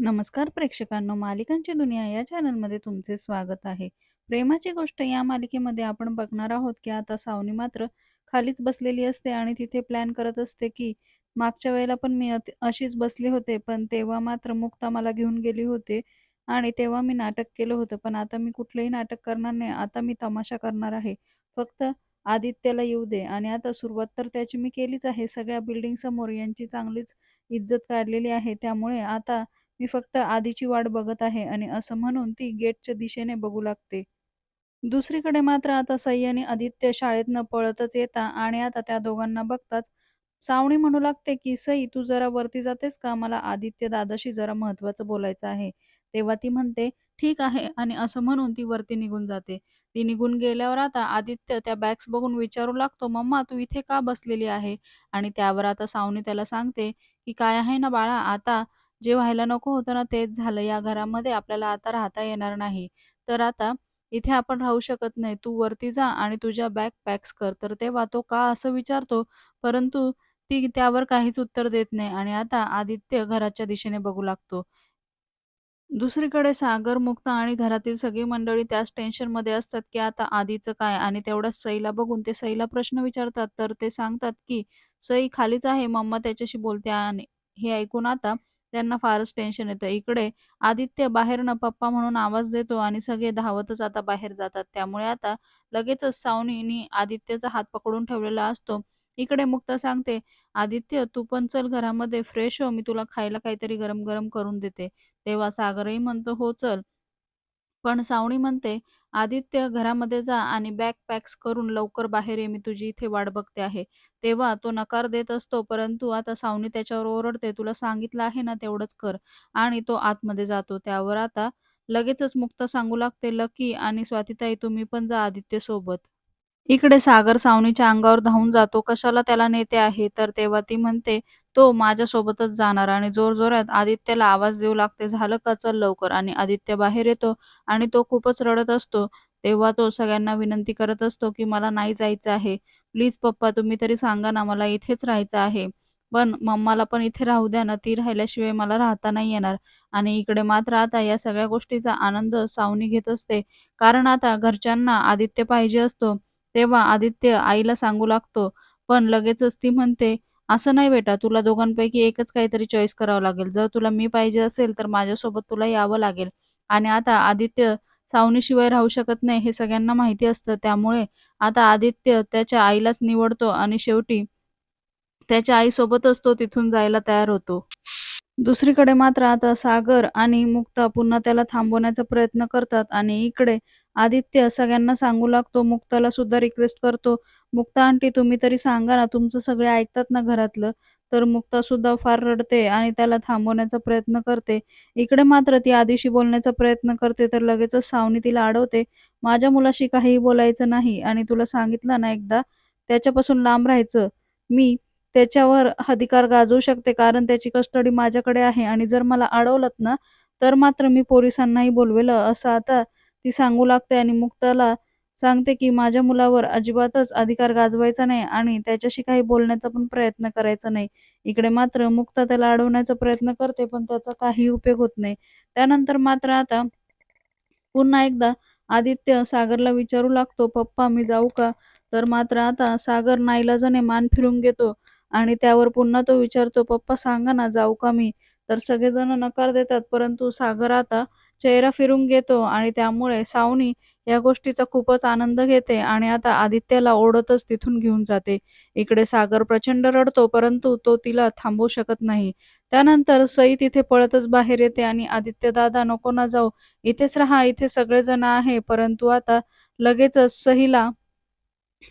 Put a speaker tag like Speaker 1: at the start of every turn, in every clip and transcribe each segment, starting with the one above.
Speaker 1: नमस्कार प्रेक्षकांनो, मालिकांची दुनिया या चॅनलमध्ये तुमचे स्वागत आहे. प्रेमाची गोष्ट या मालिकेमध्ये आपण बघणार आहोत, की आता सावनी मात्र खालीच बसलेली असते आणि तिथे प्लॅन करत असते, की मागच्या वेळेला पण मी अशीच बसले होते, पण तेव्हा मात्र मुक्ता मला घेऊन गेली होते आणि तेव्हा मी नाटक केलं होतं. पण आता मी कुठलंही नाटक करणार नाही. आता मी तमाशा करणार आहे. फक्त आदित्यला येऊ दे आणि आता सुरुवात तर त्याची मी केलीच आहे. सगळ्या बिल्डिंग समोर यांची चांगलीच इज्जत काढलेली आहे. त्यामुळे आता मी फक्त आधीची वाट बघत आहे आणि असं म्हणून ती गेटच्या दिशेने बघू लागते. दुसरीकडे मात्र आता सई आणि आदित्य शाळेतनं पळतच येता आणि आता त्या दोघांना बघताच सावणी म्हणू लागते, की "सई तू जरा वरती जातेस का? मला आदित्य दादाशी जरा महत्वाचं बोलायचं आहे." तेव्हा ती म्हणते, "ठीक आहे" आणि असं म्हणून ती वरती निघून जाते. ती निघून गेल्यावर आता आदित्य त्या बॅग्स बघून विचारू लागतो, "मम्मा तू इथे का बसलेली आहे?" आणि त्यावर आता सावनी त्याला सांगते, की "काय आहे ना बाळा, आता जे व्हायला नको होतं ना तेच झालं. या घरामध्ये आपल्याला आता राहता येणार नाही. तर आता इथे आपण राहू शकत नाही. तू वरती जा आणि तुझ्या बॅग पॅक्स कर." तर तेव्हा तो का असं विचारतो, परंतु ती त्यावर काहीच उत्तर देत नाही आणि आता आदित्य घराच्या दिशेने बघू लागतो. दुसरीकडे सागर, मुक्त आणि घरातील सगळी मंडळी त्याच टेन्शनमध्ये असतात, की आता आधीचं काय? आणि तेवढ्या सईला बघून ते सईला प्रश्न विचारतात. तर ते सांगतात, की "सई खालीच आहे, मम्मा त्याच्याशी बोलते." आणि हे ऐकून आता त्यांना फारच टेन्शन येतं. इकडे आदित्य बाहेरनं पप्पा म्हणून आवाज देतो आणि सगळे धावतच आता बाहेर जातात. त्यामुळे आता लगेचच सावनीनी आदित्यचा हात पकडून ठेवलेला असतो. इकडे मुक्ता सांगते, "आदित्य तू पण चल घरामध्ये फ्रेश हो, मी तुला खायला काहीतरी गरम-गरम करून देते." तेव्हा सागरही म्हणतो, "हो चल." पण सावणी म्हणते, "आदित्य घरामध्ये जा आणि बॅग पॅक्स करून लवकर बाहेर ये, मी तुझी इथे वाट बघते आहे." तेव्हा तो नकार देत असतो, परंतु आता सावनी त्याच्यावर ओरडते, "तुला सांगितलं आहे ना, तेवढंच कर." आणि तो आतमध्ये जातो. त्यावर आता लगेचच मुक्ता सांगू लागते, "लकी आणि स्वातीताई तुम्ही पण जा आदित्यसोबत." इकडे सागर सावनीच्या अंगावर धावून जातो. कशाला त्याला नेते आहे? तर तेव्हा ती म्हणते, "तो माझ्यासोबतच जाणार." आणि जोरजोरात आदित्यला आवाज देऊ लागते, "झालं का? चल लवकर." आणि आदित्य बाहेर येतो आणि तो खूपच रडत असतो. तेव्हा तो सगळ्यांना विनंती करत असतो, की "मला नाही जायचं आहे. प्लीज पप्पा तुम्ही तरी सांगा ना, मला इथेच राहायचं आहे. पण मम्माला पण इथे राहू द्या ना, ती राहिल्याशिवाय मला राहता नाही येणार." आणि इकडे मात्र आता या सगळ्या गोष्टीचा आनंद सावनी घेत असते. कारण आता घरच्यांना आदित्य पाहिजे असतो. तेव्हा आदित्य आईला सांगू लागतो, पण लगेचच ती म्हणते, "असं नाही बेटा, तुला दोघांपैकी एकच काहीतरी चॉईस करावं लागेल. जर तुला मी पाहिजे असेल, तर माझ्यासोबत तुला यावं लागेल." आणि आता आदित्य सावनीशिवाय राहू शकत नाही हे सगळ्यांना माहिती असतं. त्यामुळे आता आदित्य त्याच्या आईलाच निवडतो आणि शेवटी त्याच्या आईसोबतच तो तिथून जायला तयार होतो. दुसरीकडे मात्र आता सागर आणि मुक्ता पुन्हा त्याला थांबवण्याचा प्रयत्न करतात आणि इकडे आदित्य सगळ्यांना सांगू लागतो, मुक्ताला सुद्धा रिक्वेस्ट करतो, "मुक्ता आंटी तुम्ही तरी सांगा ना, तुमचं सगळे ऐकतात ना घरातलं?" तर मुक्ता सुद्धा फार रडते आणि त्याला थांबवण्याचा प्रयत्न करते. इकडे मात्र ती आधीशी बोलण्याचा प्रयत्न करते, तर लगेचच सावनी तिला अडवते, "माझ्या मुलाशी काहीही बोलायचं नाही आणि तुला सांगितलं ना एकदा, त्याच्यापासून लांब राहायचं. मी त्याच्यावर अधिकार गाजवू शकते कारण त्याची कस्टडी माझ्याकडे आहे आणि जर मला अडवलत ना, तर मात्र मी पोलिसांनाही बोलवेल." असं आता ती सांगू लागते आणि मुक्ताला सांगते, की "माझ्या मुलावर अजिबातच अधिकार गाजवायचा नाही आणि त्याच्याशी काही बोलण्याचा पण प्रयत्न करायचा नाही." इकडे मात्र मुक्ता त्याला अडवण्याचा प्रयत्न करते, पण त्याचा काही उपयोग होत नाही. त्यानंतर मात्र आता पुन्हा एकदा आदित्य सागरला विचारू लागतो, "पप्पा मी जाऊ का?" तर मात्र आता सागर नाईलाजाने मान फिरून घेतो आणि त्यावर पुन्हा तो विचारतो, "पप्पा सांगा ना, जाऊ का मी?" तर सगळेजण नकार देतात, परंतु सागर आता चेहरा फिरून घेतो आणि त्यामुळे सावनी या गोष्टीचा खूपच आनंद घेते आणि आता आदित्यला ओढतच तिथून घेऊन जाते. इकडे सागर प्रचंड रडतो, परंतु तो तिला थांबवू शकत नाही. त्यानंतर सई तिथे पळतच बाहेर येते आणि "आदित्य दादा नको ना जाऊ, इथेच राहा, इथे सगळेजण आहे." परंतु आता लगेचच सहीला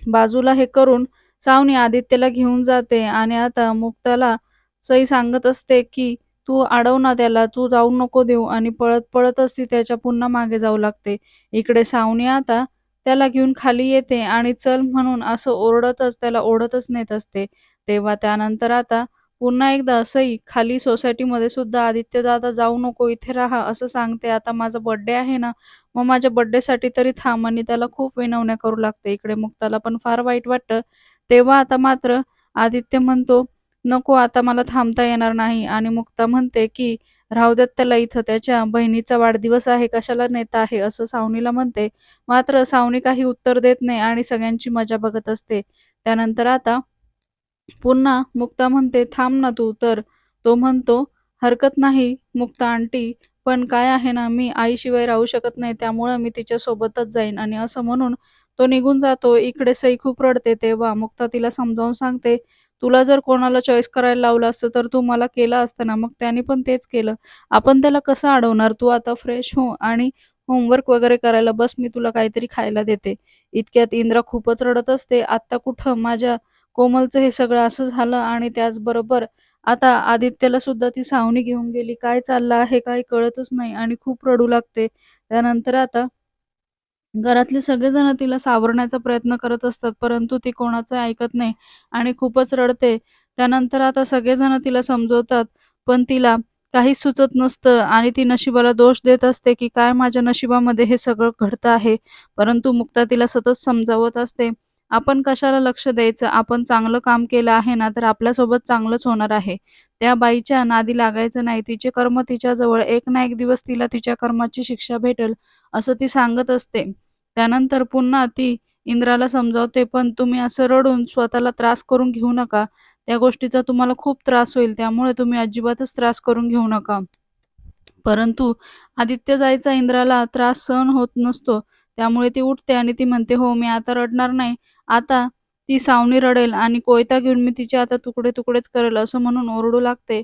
Speaker 1: बाजूला हे करून सावनी आदित्यला घेऊन जाते आणि आता मुक्ताला सई सांगत असते, की "तू अडव ना त्याला, तू जाऊ नको देऊ." आणि पळत-पळतच ती त्याच्या पुन्हा मागे जाऊ लागते. इकडे सावनी आता त्याला घेऊन खाली येते आणि चल म्हणून असं ओरडतच त्याला ओढतच नेत असते. तेव्हा त्यानंतर आता पुन्हा एकदा असंही खाली सोसायटीमध्ये सुद्धा "आदित्य दादा जाऊ नको, इथे राहा." असं सांगते. "आता माझा बर्थडे आहे ना, मग माझ्या बड्डेसाठी तरी थांब." आणि त्याला खूप विनवण्या करू लागते. इकडे मुक्ताला पण फार वाईट वाटतं. तेव्हा आता मात्र आदित्य म्हणतो, "नको आता मला थांबता येणार नाही." आणि मुक्ता म्हणते, की राहू देत त्याला इथं. त्याच्या बहिणीचा वाढदिवस आहे. कशाला नेता आहे? असं सावनीला म्हणते. मात्र सावनी काही उत्तर देत नाही आणि सगळ्यांची मजा बघत असते. त्यानंतर आता पुन्हा मुक्ता म्हणते थांब ना तू. तर तो म्हणतो हरकत नाही मुक्ता आंटी पण काय आहे ना मी आईशिवाय राहू शकत नाही. त्यामुळं मी तिच्या सोबतच जाईन. आणि असं म्हणून तो निघून जातो. इकडे सई खूप रडते. तेव्हा मुक्ता तिला समजावून सांगते तुला जर कोणाला चॉईस करायला लावलं असतं तर तू मला केलं असतं ना मग त्याने पण तेच केलं. आपण त्याला कसं अडवणार? तू आता फ्रेश हो आणि होमवर्क वगैरे करायला बस मी तुला काहीतरी खायला देते. इतक्यात इंद्रा खूपच रडत असते. आत्ता कुठं? माझ्या कोमलचं हे सगळं असं झालं आणि त्याचबरोबर आता आदित्यला सुद्धा ती सावनी घेऊन गेली. काय चाललं आहे? काही कळतच नाही आणि खूप रडू लागते. त्यानंतर आता घरातले सगळेजण तिला सावरण्याचा प्रयत्न करत असतात परंतु ती कोणाचं ऐकत नाही आणि खूपच रडते. त्यानंतर आता सगळेजण तिला समजवतात पण तिला काहीच सुचत नसतं आणि ती नशिबाला दोष देत असते की काय माझ्या नशिबामध्ये हे सगळं घडतं आहे परंतु मुक्ता तिला सतत समजावत असते. आपण कशाला लक्ष द्यायचं? आपण चांगलं काम केलं आहे ना तर आपल्यासोबत चांगलंच होणार आहे. त्या बाईच्या नादी लागायचं नाही. तिचे कर्म तिच्याजवळ एक ना एक दिवस तिला तिच्या कर्माची शिक्षा भेटेल असं ती सांगत असते. त्यानंतर पुन्हा ती इंद्राला समजावते पण तुम्ही असं रडून स्वतःला त्रास करून घेऊ नका. त्या गोष्टीचा तुम्हाला खूप त्रास होईल. त्यामुळे तुम्ही अजिबातच त्रास करून घेऊ नका. परंतु आदित्य जायचा इंद्राला त्रास सहन होत नसतो. त्यामुळे ती उठते आणि ती म्हणते हो मी आता रडणार नाही. आता ती सावनी रडेल आणि कोयता घेऊन मी तिचे आता तुकडे तुकडेच करेल असं म्हणून ओरडू लागते.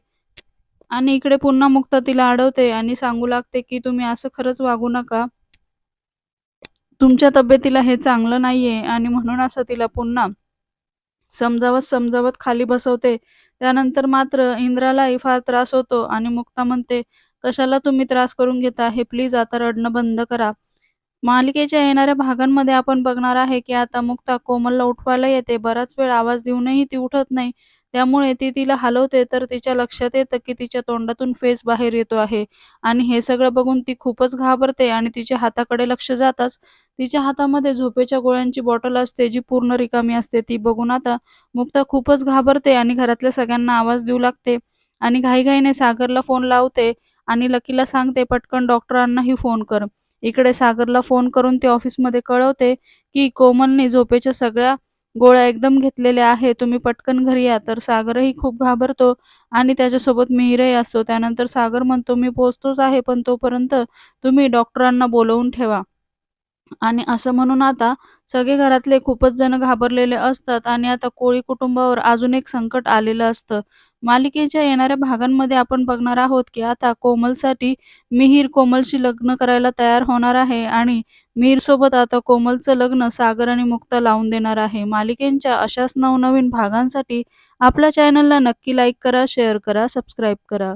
Speaker 1: आणि इकडे पुन्हा मुक्ता तिला अडवते आणि सांगू लागते की तुम्ही असं खरंच वागू नका. तुमच्या तब्येतीला हे चांगलं नाहीये आणि म्हणून असं तिला पुन्हा समजावत समजावत खाली बसवते. त्यानंतर मात्र इंद्रालाही फार त्रास होतो आणि मुक्ता म्हणते कशाला तुम्ही त्रास करून घेता? हे प्लीज आता रडणं बंद करा. मालिकेच्या येणाऱ्या भागांमध्ये आपण बघणार आहे की आता मुक्ता कोमलला उठवायला येते. बराच वेळ आवाज देऊनही ती उठत नाही. त्यामुळे ती तिला हलवते तर तिच्या लक्षात येतं की तिच्या तोंडातून फेस बाहेर येतो आहे. आणि हे सगळं बघून ती खूपच घाबरते आणि तिच्या हाताकडे लक्ष जाताच तिच्या हातामध्ये झोपेच्या गोळ्यांची बॉटल असते जी पूर्ण रिकामी असते. ती बघून आता मुक्ता खूपच घाबरते आणि घरातल्या सगळ्यांना आवाज देऊ लागते आणि घाईघाईने सागरला फोन लावते आणि लकीला सांगते पटकन डॉक्टरांनाही फोन कर. इकडे सागरला फोन करून ते ऑफिसमध्ये कळवते की कोमलने झोपेच्या सगळ्या गोळ्या एकदम घेतलेल्या आहे तुम्ही पटकन घरी या. तर सागरही खूप घाबरतो आणि त्याच्यासोबत मिहिरही असतो. त्यानंतर सागर म्हणतो मी पोचतोच आहे पण तोपर्यंत तुम्ही डॉक्टरांना बोलवून ठेवा. आणि असं म्हणून आता सगळे घरातले खूपच जण घाबरलेले असतात आणि आता कोळी कुटुंबावर अजून एक संकट आलेलं असतं. मालिकेच्या येणाऱ्या भागांमध्ये आपण बघणार आहोत की आता कोमलसाठी मिहीर कोमलशी लग्न करायला तयार होणार आहे आणि मिहीर सोबत आता कोमलचं लग्न सागर आणि मुक्ता लावून देणार आहे. मालिकेच्या अशाच नवनवीन भागांसाठी आपल्या चॅनलला नक्की लाईक करा शेअर करा सबस्क्राईब करा.